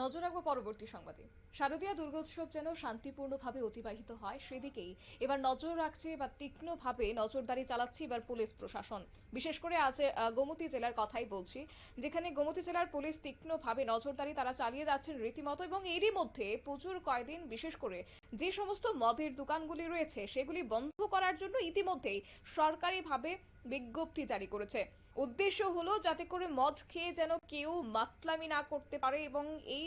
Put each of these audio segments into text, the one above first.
নজর রাখব পরবর্তী সংবাদে। শারদীয়া দুর্গোৎসব যেন শান্তিপূর্ণভাবে অতিবাহিত হয়, সেদিকেই এবার নজর রাখছে বা তীক্ষ্ণভাবে নজরদারি চালাচ্ছে এবার পুলিশ প্রশাসন। বিশেষ করে আজ গোমতী জেলার কথাই বলছি, যেখানে গোমতী জেলার পুলিশ তীক্ষ্ণভাবে নজরদারি তারা চালিয়ে যাচ্ছেন রীতিমতো এবং এরই মধ্যে পুজোর কয়দিন বিশেষ করে যে সমস্ত মদের দোকানগুলি রয়েছে, সেগুলি বন্ধ করার জন্য ইতিমধ্যেই সরকারিভাবে বিজ্ঞপ্তি জারি করেছে। উদ্দেশ্য হলো যাতে করে মদ খেয়ে যেন কেউ মাতলামি না করতে পারে এবং এই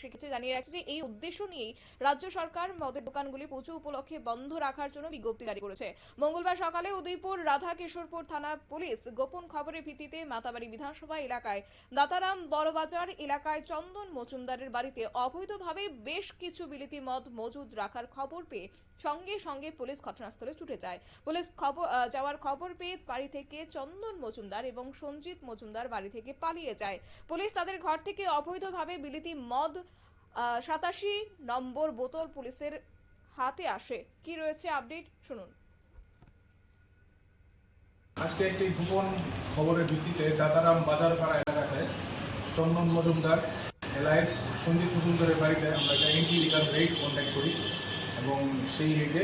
সেক্ষেত্রে জানিয়ে রাখছে যে এই উদ্দেশ্য নিয়েই রাজ্য সরকার মদের দোকানগুলি পুজো উপলক্ষে বন্ধ রাখার জন্য বিজ্ঞপ্তি জারি করেছে। মঙ্গলবার সকালে উদয়পুর রাধা কিশোরপুর থানা পুলিশ গোপন খবরের ভিত্তিতে মাতাবাড়ি বিধানসভা এলাকায় দাতারাম বড়বাজার এলাকায় চন্দন মজুমদারের বাড়িতে অবৈধভাবে বেশ কিছু বিলিতি মদ মজুদ রাখার খবর পেয়ে সঙ্গে সঙ্গে পুলিশ ঘটনাস্থলে ছুটে যায়। পুলিশ খবর যাওয়ার খবর পেয়ে বাড়ি থেকে চন্দন মজুমদার এবং সঞ্জিত মজুমদার বাড়ি থেকে পালিয়ে যায়। পুলিশ তাদের ঘর থেকে অবৈধভাবে বিলিতি মদ সাতাশি নম্বর বোতল পুলিশের হাতে আসে। কি রয়েছে আপডেট? শুনুন। আজকে একটি গোপন খবরের ভিত্তিতে দাতারাম বাজারপাড়া এলাকাতে চন্দন মজুমদার এলাইস সন্দীপ মজুমদারের বাড়িতে আমরা একটা এন্টি লিগাল রেড কন্ট্যাক্ট করি এবং সেই রেডে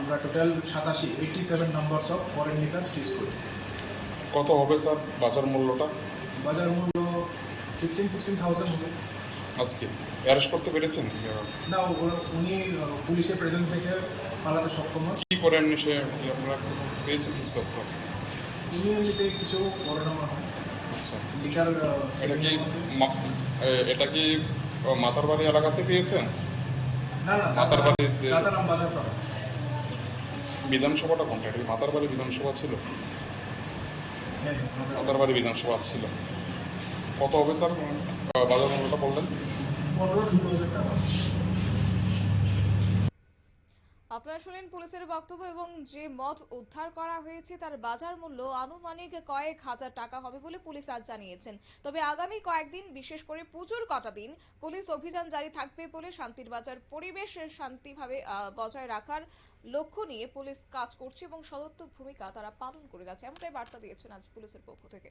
আমরা টোটাল সাতাশি eighty seven numbers of foreign liquor seize করি। কত হবে স্যার বাজার মূল্যটা? বাজার মূল্য ফিফটিন সিক্সটিন থাউজেন্ড হবে। আজকে। অ্যারেস্ট করতে পেরেছেন? না উনি পুলিশের প্রেজেন্ট থেকে পালাতে সক্ষম হন। কি করেন সে? আপনারা পেয়েছেন কিছু তথ্য? উনি এমনিতে কিছু বড় হয় আচ্ছা। এটা কি এটা কি ও, মাতারবাড়ি এলাকাতে পেয়েছেন? না না মাতার বাড়ির যে- বিধানসভাটা কোনটা? এটা কি মাতারবাড়ি বিধানসভা ছিল? হ্যাঁ হ্যাঁ মাতার- বাড়ি বিধানসভা ছিল। কত আহ, আপনারা শুনলেন পুলিশের বক্তব্য এবং যে মদ উদ্ধার করা হয়েছে, তার বাজার মূল্য আনুমানিক কয়েক হাজার টাকা হবে বলে পুলিশ আজ জানিয়েছেন। তবে আগামী কয়েকদিন বিশেষ করে পুজোর কটা দিন পুলিশ অভিযান জারি থাকবে বলে শান্তির বাজার পরিবেশ শান্তিভাবে বজায় রাখার লক্ষ্য নিয়ে পুলিশ কাজ করছে এবং সদর্থক ভূমিকা তারা পালন করে যাচ্ছে। এমনটাই বার্তা দিয়েছেন আজ পুলিশের পক্ষ থেকে।